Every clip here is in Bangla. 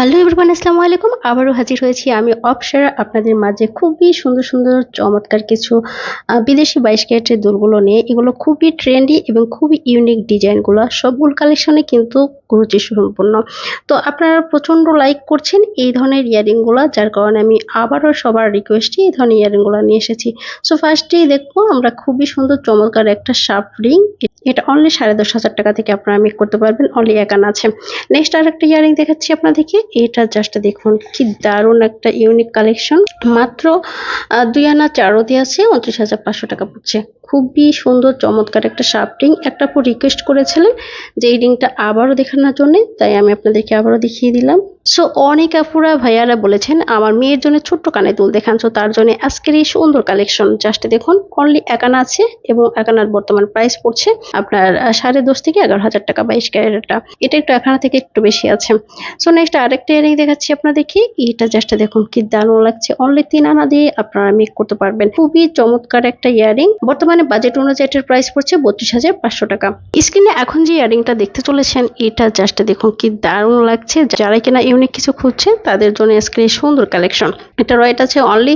হ্যালো এভরিওয়ান, আসসালামু আলাইকুম। আবারও হাজির হয়েছি আমি অপসরা, আপনাদের মাঝে খুবই সুন্দর সুন্দর চমৎকার কিছু বিদেশি বাইশ ক্যারেটের দুলগুলো নিয়ে। এগুলো খুবই ট্রেন্ডি এবং খুবই ইউনিক ডিজাইনগুলো। সবগুলো কালেকশনে কিন্তু রুচি সম্পূর্ণ তো আপনারা প্রচণ্ড লাইক করছেন এই ধরনের ইয়ারিংগুলো, যার কারণে আমি আবারও সবার রিকোয়েস্টে এই ধরনের ইয়ারিংগুলো নিয়ে এসেছি। সো ফার্স্টেই দেখব আমরা খুবই সুন্দর চমৎকার একটা শার্প রিং এটা অনলি সাড়ে দশ হাজার টাকা থেকে আপনারা মেক করতে পারবেন অনলি একান আছে। নেক্সট আর একটা ইয়ারিং দেখাচ্ছি আপনাদেরকে। এটা জাস্ট দেখুন, কি দারুণ একটা ইউনিক কালেকশন মাত্র দুই আনা চারতি আছে, উনত্রিশ হাজার পাঁচশো টাকা পড়ছে। খুবই সুন্দর, চমৎকার একটা শার্প রিং একটা পর রিকোয়েস্ট করেছিলেন যে এই রিংটা আবারও দেখানোর জন্য, তাই আমি আপনাদেরকে আবারও দেখিয়ে দিলাম। সো অনেক আপুরা, ভাইয়ারা বলেছেন, আমার মেয়ের জন্য ছোট্ট কানে দুল দেখান। সো তার জন্য আজকের এই সুন্দর কালেকশন জাস্ট দেখুন অনলি একানা আছে এবং একানার বর্তমান প্রাইস পড়ছে আপনার সাড়ে দশ থেকে এগারো হাজার টাকা বাইশ ক্যারেটটা এটা একটু একানা থেকে একটু বেশি আছে। সো নেক্সট আরেকটা ইয়ারিং দেখাচ্ছি আপনাদেরকে। এটা জাস্ট দেখুন কি দারুণ লাগছে। অনলি তিন আনা দিয়ে আপনারা মেক করতে পারবেন। খুবই চমৎকার একটা ইয়ারিং। বর্তমানে বাজেট অনুযায়ী এটার প্রাইস পড়ছে বত্রিশ হাজার পাঁচশো টাকা। স্ক্রিনে এখন যে ইয়ারিংটা দেখতে চলেছেন, এটা জাস্ট দেখুন কি দারুণ লাগছে। যারা কিনা ইউনিক কিছু খুঁজছে তাদের জন্য এই সুন্দর কালেকশন এটা রয়েট আছে অনলি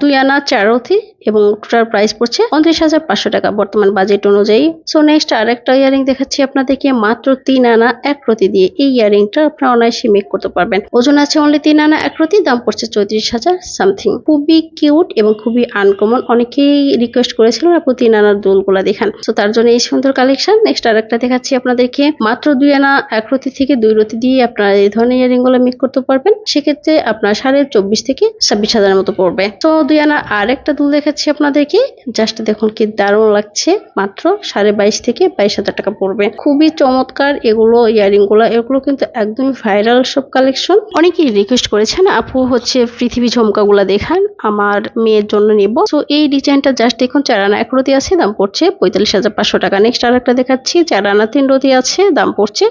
দুই আনা চারথি এবং টোটাল প্রাইস পড়ছে উনত্রিশ হাজার পাঁচশো টাকা বর্তমান বাজেট অনুযায়ী। সো নেক্সট আরেকটা ইয়ারিং দেখাচ্ছি আপনাদেরকে, মাত্র তিন আনা এক প্রতি দিয়ে। এই ইয়ারিংটা আপনারা অনায়াসে মেক করতে পারবেন। ওজন আছে অনলি তিন আনা এক প্রতি দাম পড়ছে চৌত্রিশ হাজার সামথিং খুবই কিউট এবং খুবই আনকমন অনেকেই রিকোয়েস্ট করেছিলেন আপু তিন আনার দোলগুলা দেখান। তো তার জন্য এই সুন্দর কালেকশন নেক্সট আরেকটা দেখাচ্ছি আপনাদেরকে, মাত্র দুই আনা এক রতি থেকে দুই রতি দিয়ে আপনারা এই ধরনের ইয়ারিংগুলো মেক করতে পারবেন। সেক্ষেত্রে আপনার সাড়ে চব্বিশ থেকে ছাব্বিশ হাজারের মতো পড়বে। তো দুই আনা আরেকটা দুল দেখাচ্ছি আপনাদেরকে। জাস্ট দেখুন কি দারুণ লাগছে। মাত্র সাড়ে বাইশ থেকে বাইশ হাজার টাকা পড়বে। খুবই চমৎকার এগুলো ইয়ারিংগুলো এগুলো কিন্তু একদমই ভাইরাল সব কালেকশন অনেকেই রিকোয়েস্ট করেছেন, আপু, হচ্ছে পৃথিবী ঝুমকাগুলা দেখান, আমার মেয়ের জন্য নিব। তো এই ডিজাইনটা জাস্ট দেখুন, চার আনা এক রতি আছে, দাম পড়ছে পঁয়তাল্লিশ হাজার পাঁচশো টাকা। নেক্সট আর একটা দেখাচ্ছি, চার আনা তিন রতি আছে, দাম পড়ছে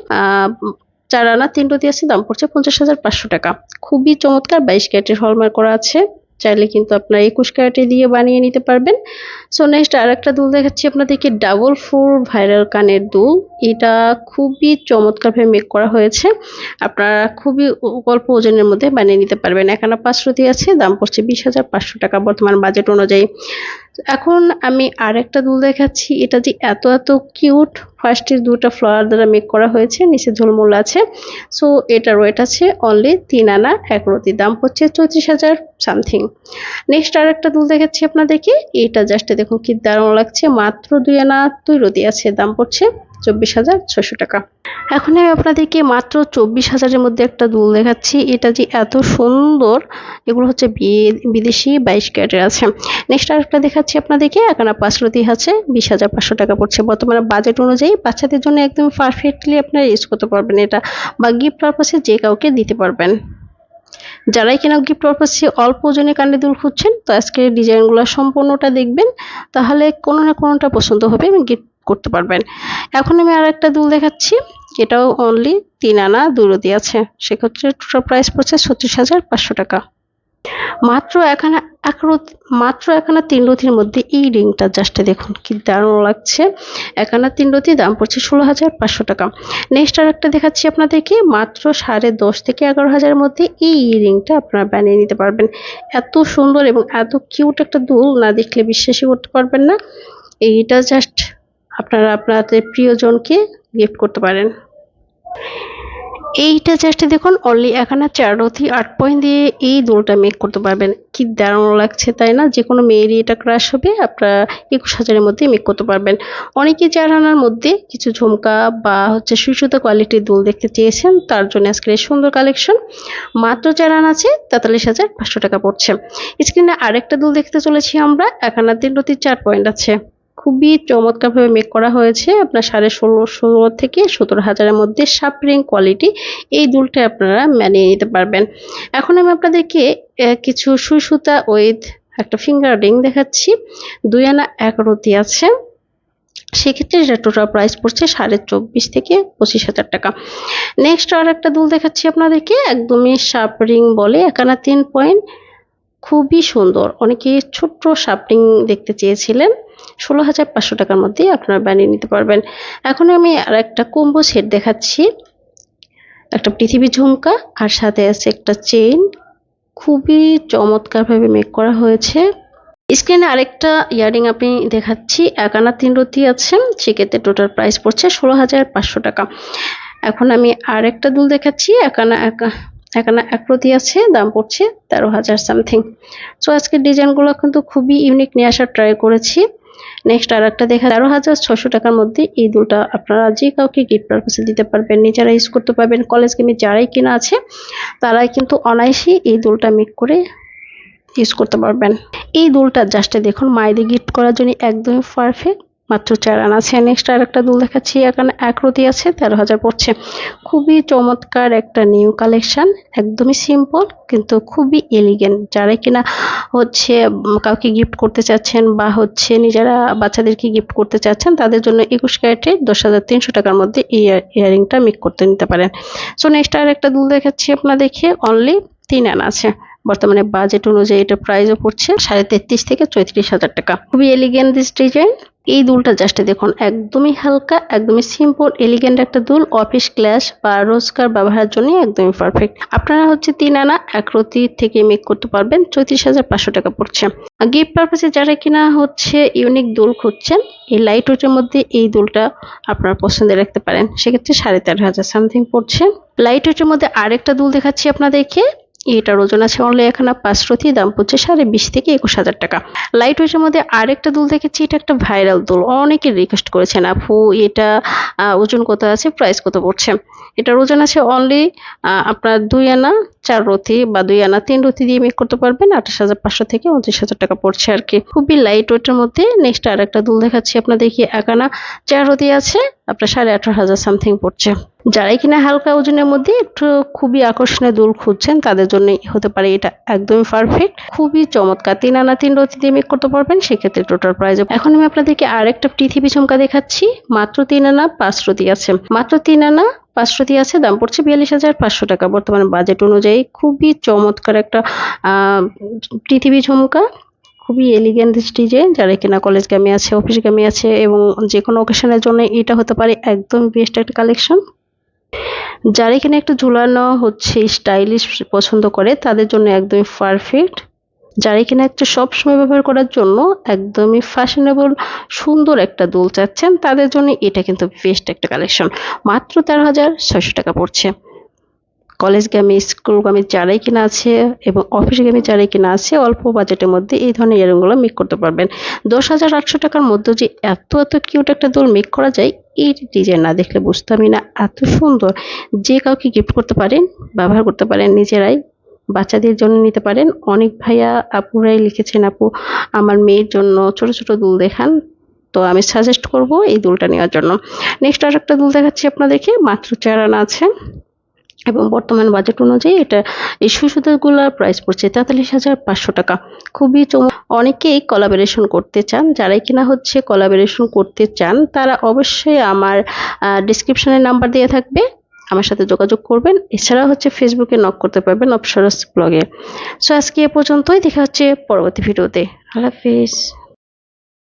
চার আনা তিন রতি আছে, দাম পড়ছে পঞ্চাশ হাজার পাঁচশো টাকা। খুবই চমৎকার বাইশ ক্যারেটের হলমার্ক করা আছে। চাইলে কিন্তু আপনার একুশ ক্যারেটে দিয়ে বানিয়ে নিতে পারবেন। সো নেক্সট আর একটা দুল দেখাচ্ছি আপনাদেরকে ডাবল ফোর ভাইরাল কানের দুল। এটা খুবই চমৎকারভাবে মেক করা হয়েছে। আপনারা খুবই অল্প ওজনের মধ্যে বানিয়ে নিতে পারবেন। এখানে পাঁচশোটি আছে, দাম পড়ছে বিশ হাজার পাঁচশো টাকা বর্তমান বাজেট অনুযায়ী। এখন আমি আরেকটা দুল দেখাচ্ছি। এটা যে এত এত কিউট। ফার্স্টের দুটা ফ্লাওয়ার দ্বারা মেক করা হয়েছে, নিচে ঝুলমুল আছে। সো এটা ওয়েট আছে অনলি তিন আনা, এক রতি। দাম পড়ছে চৌত্রিশ হাজার সামথিং নেক্সট আর একটা দুল দেখাচ্ছি আপনাদেরকে। এটা জাস্টে দেখুন কি দারুণ লাগছে। মাত্র দুই আনা, দুই রতি আছে। দাম পড়ছে চব্বিশ হাজার ছশো টাকা। এখন আমি আপনাদেরকে মাত্র চব্বিশ হাজারের মধ্যে একটা দুল দেখাচ্ছি। এটা যে এত সুন্দর, এগুলো হচ্ছে বিদেশি বাইশ ক্যারেটের আছে। নেক্সট আরেকটা দেখাচ্ছি আপনাদেরকে। এখানে পাঁচ রতি আছে, বিশ হাজার পাঁচশো টাকা পড়ছে। বর্তমানে বাজেট অনুযায়ী বাচ্চাদের জন্য একদম পারফেক্টলি আপনারা ইউজ করতে পারবেন এটা বা গিফট পারপাসে যে কাউকে দিতে পারবেন। যারাই কিনা গিফট পারপাসে অল্প ওজনে কান্ডে দুল খুঁজছেন, তো আজকে ডিজাইনগুলো সম্পূর্ণটা দেখবেন। তাহলে কোনো না কোনোটা পছন্দ হবে এবং গিফট করতে পারবেন। এখন আমি আর একটা দুল দেখাচ্ছি। এটাও অনলি তিন আনা দুরতি আছে। সেক্ষেত্রে টোটাল প্রাইস পড়ছে ছত্রিশ হাজার পাঁচশো টাকা। মাত্র এখানে এক মাত্র এখানে তিন রতির মধ্যে এই রিংটা জাস্ট দেখুন, কি দারুণ লাগছে। এখানে তিন রতি দাম পড়ছে ষোলো হাজার পাঁচশো টাকা। নেক্সট আর একটা দেখাচ্ছি আপনাদেরকে। মাত্র সাড়ে দশ থেকে এগারো হাজারের মধ্যে এই রিংটা আপনারা বানিয়ে নিতে পারবেন। এত সুন্দর এবং এত কিউট একটা দুল, না দেখলে বিশ্বাসই করতে পারবেন না। এইটা জাস্ট আপনারা আপনাদের প্রিয়জনকে গিফট করতে পারেন। এইটা জাস্ট দেখুন অনলি এখানে চার রথি আট পয়েন্ট দিয়ে এই দোলটা মেক করতে পারবেন। কি দারুণ লাগছে, তাই না? যে কোনো মেয়েরই এটা ক্রাশ হবে, আপনারা একুশ হাজারের মধ্যে মেক করতে পারবেন। অনেকে চার আনার মধ্যে কিছু ঝুমকা বা হচ্ছে সুসুতা কোয়ালিটির দোল দেখতে চেয়েছেন, তার জন্য আজকের সুন্দর কালেকশন মাত্র চার আনা আছে, তেতাল্লিশ হাজার পাঁচশো টাকা পড়ছে। স্ক্রিনে আরেকটা দোল দেখতে চলেছি আমরা, এখানে তিন রতির চার পয়েন্ট আছে। খুবই চমৎকারভাবে মেক করা হয়েছে। আপনার সাড়ে ষোলো ষোলো থেকে সতেরো হাজারের মধ্যে সাপরিং কোয়ালিটি এই দুলটা আপনারা মানিয়ে নিতে পারবেন। এখন আমি আপনাদেরকে কিছু সুই সুতা উইথ একটা ফিঙ্গার রিং দেখাচ্ছি। দুই আনা এক রতি আছে। সেক্ষেত্রে এটা টোটাল প্রাইস পড়ছে সাড়ে চব্বিশ থেকে পঁচিশ হাজার টাকা। নেক্সট আর একটা দুল দেখাচ্ছি আপনাদেরকে, একদমই শার্প রিং বলে একানা তিন পয়েন্ট খুবই সুন্দর। অনেকে ছোট্ট শার্পিং দেখতে চেয়েছিলেন। ষোলো হাজার পাঁচশো টাকার মধ্যে আপনারা বানিয়ে নিতে পারবেন। এখন আমি আর একটা কম্বো সেট দেখাচ্ছি। একটা পৃথিবী ঝুমকা, আর সাথে আছে একটা চেইন। খুবই চমৎকারভাবে মেক করা হয়েছে। স্ক্রিনে আরেকটা ইয়ারিং আপনি দেখাচ্ছি। এক আনা তিন রতি আছে, সেক্ষেত্রে টোটাল প্রাইস পড়ছে ষোলো হাজার পাঁচশো টাকা। এখন আমি আরেকটা দুল দেখাচ্ছি। এক আনা এক এক রতি আছে, দাম পড়ছে তেরো হাজার সামথিং। সো আজকের ডিজাইনগুলো কিন্তু খুবই ইউনিক নিয়ে আসার ট্রাই করেছি। নেক্সট আর একটা দেখা, তেরো হাজার ছশো টাকার মধ্যে এই দুলটা আপনারা যে কাউকে গিফট পারপাসে দিতে পারবেন, নিজেরা ইউজ করতে পারবেন কলেজ গেমে যারাই কিনা আছে, তারাই কিন্তু অনায়াসেই এই দুলটা মেক করে ইউজ করতে পারবেন। এই দুলটা জাস্টে দেখুন, মায়েদের গিফট করার জন্য একদমই পারফেক্ট মাত্র চার আনা আছে। নেক্সট আর একটা দুল দেখাচ্ছি। এখানে এক রতি আছে, তেরো হাজার পড়ছে। খুবই চমৎকার একটা নিউ কালেকশন একদমই সিম্পল কিন্তু খুবই এলিগেন্ট যারা কিনা হচ্ছে কাউকে গিফট করতে চাচ্ছেন বা হচ্ছে নিজেরা বাচ্চাদেরকে গিফট করতে চাচ্ছেন, তাদের জন্য একুশ ক্যারেটে দশ হাজার তিনশো টাকার মধ্যে ইয়ারিংটা মেক করতে নিতে পারেন। সো নেক্সট আর একটা দুল দেখাচ্ছি আপনার দেখে অনলি তিন আনা আছে। বর্তমানে বাজেট অনুযায়ী এটা প্রাইসও পড়ছে সাড়ে তেত্রিশ থেকে চৌত্রিশ হাজার টাকা। খুবই এলিগেন্ট দিস ডিজাইন এই দুলটা জাস্ট দেখুন, একদমই হালকা, একদমই সিম্পল এলিগেন্ট একটা দুল অফিস ক্লাস বা রোজকার ব্যবহারের জন্য একদমই পারফেক্ট আপনারা হচ্ছে তিন আনা এক রতি থেকে মেক করতে পারবেন, চৌত্রিশ হাজার পাঁচশো টাকা পড়ছে। গিফট পারপাসে যারা কিনা হচ্ছে ইউনিক দুল খুঁজছেন, এই লাইট ওয়েটের মধ্যে এই দুলটা আপনারা পছন্দে রাখতে পারেন। সেক্ষেত্রে সাড়ে তেরো হাজার সামথিং পড়ছে। লাইট ওয়েটের মধ্যে আরেকটা দুল দেখাচ্ছি আপনাদেরকে। এটার ওজন আছে অনলি এখানে পাঁচ রথি দাম পড়ছে সাড়ে বিশ থেকে একুশ হাজার টাকা। লাইট ওয়েটের মধ্যে আরেকটা দুল দেখেছি, এটা একটা ভাইরাল দুল। অনেকে রিকোয়েস্ট করেছেন, আপু, এটা ওজন কত আছে? প্রাইস কত পড়ছে? এটার ওজন আছে অনলি আপনার দুই আনা চার রতি বা দুই আনা তিন রতি দিয়ে মেক করতে পারবেন। আঠাশ হাজার পাঁচশো থেকে উনত্রিশ হাজার টাকা পড়ছে আর কি। খুবই লাইট ওয়েটের মধ্যে নেক্সট আর একটা দুল দেখাচ্ছি আপনাদেরকে এক আনা চার রতি আছে। আপনার সাড়ে আঠারো হাজার সামথিং পড়ছে। যারাই কিনা হালকা ওজনের মধ্যে একটু খুবই আকর্ষণীয় দুল খুঁজছেন, তাদের জন্য হতে পারে এটা একদমই পারফেক্ট খুবই চমৎকার। তিন আনা তিন রতি দিয়ে মেক করতে পারবেন, সেক্ষেত্রে টোটাল প্রাইস এখন আমি আপনাদেরকে আরেকটা পৃথিবী ঝুমকা দেখাচ্ছি। মাত্র তিন আনা পাঁচ রতি আছে। মাত্র তিন আনা পাঁচ রতি আছে, দাম পড়ছে বিয়াল্লিশ হাজার পাঁচশো টাকা। বর্তমান বাজেট অনুযায়ী খুবই চমৎকার একটা পৃথিবী ঝুমকা, খুবই এলিগেন্ট ডিজাইন যারা কিনা কলেজ গামে আছে অফিস গামে আছে, এবং যে কোনো অকেশনের জন্য এটা হতে পারে একদম বেস্ট একটা কালেকশন যারা এখানে একটু ঝুলানো হচ্ছে স্টাইলিশ পছন্দ করে, তাদের জন্য একদমই পারফেক্ট যারা এখানে একটা সবসময় ব্যবহার করার জন্য একদমই ফ্যাশনেবল সুন্দর একটা দোল চাচ্ছেন, তাদের জন্য এটা কিন্তু বেস্ট একটা কালেকশন মাত্র তেরো হাজার ছয়শো টাকা পড়ছে। কলেজ গামী স্কুল গামী যারাই কিনা আছে এবং অফিস গামী যারাই কিনা আছে, অল্প বাজেটের মধ্যে এই ধরনের ইয়ারিংগুলো মেক করতে পারবেন। দশ হাজার আটশো টাকার মধ্যে যে এত এত কিউট একটা দোল মেক করা যায়, এই ডিজাইন না দেখলে বুঝতামই না। এত সুন্দর, যে কাউকে গিফট করতে পারেন, ব্যবহার করতে পারেন, নিজেরাই বাচ্চাদের জন্য নিতে পারেন। অনেক ভাইয়া আপুরাই লিখেছেন, আপু, আমার মেয়ের জন্য ছোট ছোট দুল দেখান। তো আমি সাজেস্ট করব এই দুলটা নেওয়ার জন্য। নেক্সট আর একটা দুল দেখাচ্ছি আপনাদেরকে, মাত্র চার আনা আছে। এবং বর্তমান বাজেট অনুযায়ী এটা এই সুসুতাগুলোর প্রাইস পড়ছে তেতাল্লিশ হাজার পাঁচশো টাকা। খুবই চম, অনেকেই কলাবোরেশন করতে চান। যারাই কিনা হচ্ছে কলাবোরেশন করতে চান, তারা অবশ্যই আমার ডিসক্রিপশনে নাম্বার দেওয়া থাকবে। আমার সাথে যোগাযোগ করবেন। এছাড়া হচ্ছে ফেসবুকে নক করতে পারবেন অপসরস ব্লগে সো আজকে এ পর্যন্তই। দেখা হচ্ছে পরবর্তী ভিডিওতে আল্লাহ হাফিজ।